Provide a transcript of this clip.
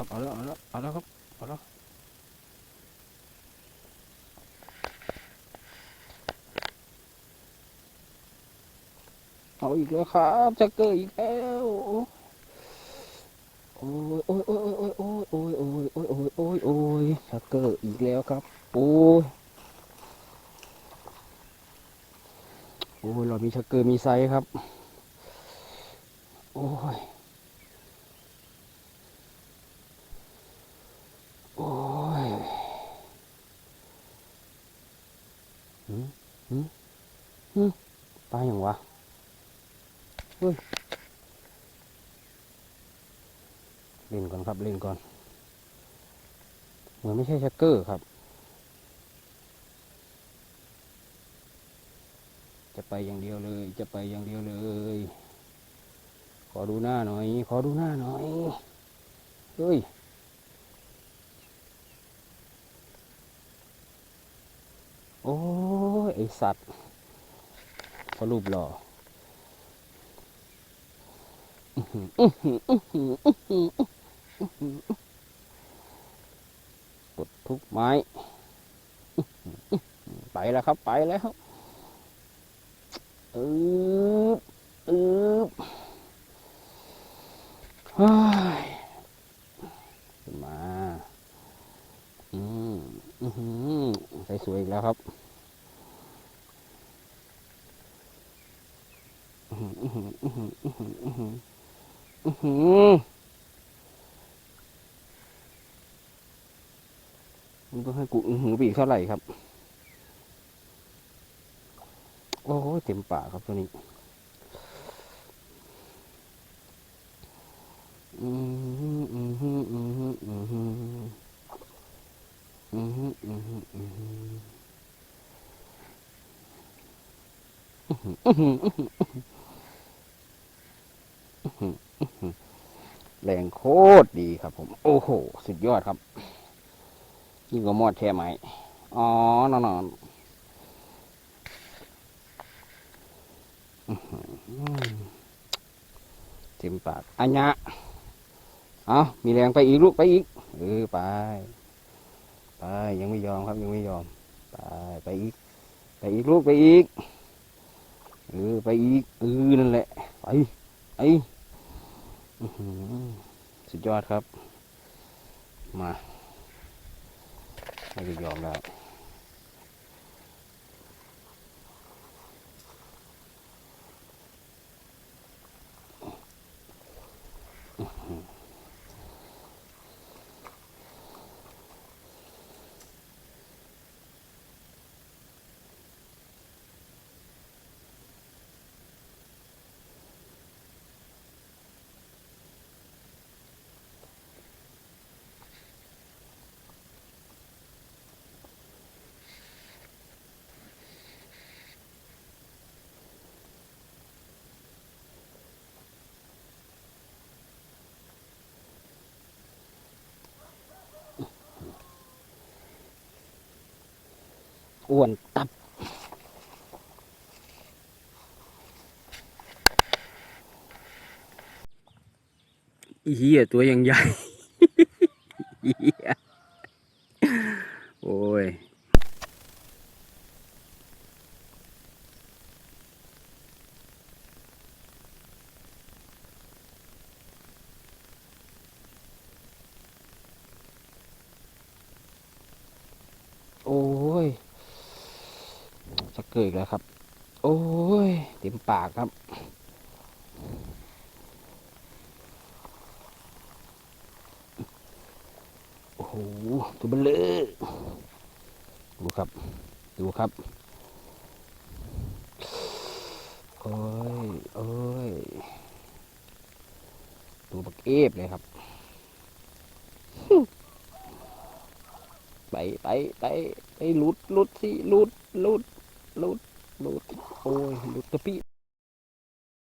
ครับเอาแล้วเอาแล้วเอาแล้วครับเอาแล้วเอาอีกแล้วครับจะเกิดอีกแล้วโอ้ยโอ้ยโอ้ยโอ้ยโอ้ยโอ้ยโอ้ยโอ้ยโอ้ยโอ้ยโอ้ยจะเกิดอีกแล้วครับ โอ้ยโอ้ยเรามีชักเกอร์มีไซส์ครับ โอ้ย โอ้ย หืมหืมหืมปลาอย่างวะเฮ้ยเล่นก่อนครับเล่นก่อน เหมือนไม่ใช่ชักเกอร์ครับ จะไปอย่างเดียวเลย จะไปอย่างเดียวเลย ขอดูหน้าหน่อย ขอดูหน้าหน่อยเฮ้ยโอ้ ไอสัตว์พอรูปหล่อกดทุกไม้ ไปแล้วครับไปแล้วอืบอืบขึ้นมา อืมอืมสวยอีกแล้วครับ มันต้องให้กูอื้อหือไปอีกเท่าไหร่ครับ โอ้ยเต็มป่าครับตัวนี้ อืมอืมอืมอืมอืมอืมอืมอืมอืมอืมอืมอืม แรงโคตรดีครับผม โอ้โห สุดยอดครับ ยิ่งกว่ามอดแช่ไหม อ๋อนอนนเต็มปาก อัญญะเอามีแรงไปอีกลูกไปอีก เออไป ไป ยังไม่ยอมครับ ยังไม่ยอม ไป ไปอีก ไปอีกลูกไปอีก เออ ไปอีก เออ นั่นแหละ ไปไออื้อหือ สุดยอดครับ มา ไม่ได้ยอมแล้ว อ้วนตับ เหี้ย ตัวยังใหญ่ เหี้ย โอ้ย โอ้ย จะเกิดอีกแล้วครับ โอ้ยเต็มปากครับ โอ้โหตัวเบลเลอดูครับ ดูครับโอ้ยโอ้ยตัวบักเอฟเลยครับ ไปไปไปไปหลุดหลุดสิหลุดหลุด Lut, lut, oh lut tepi.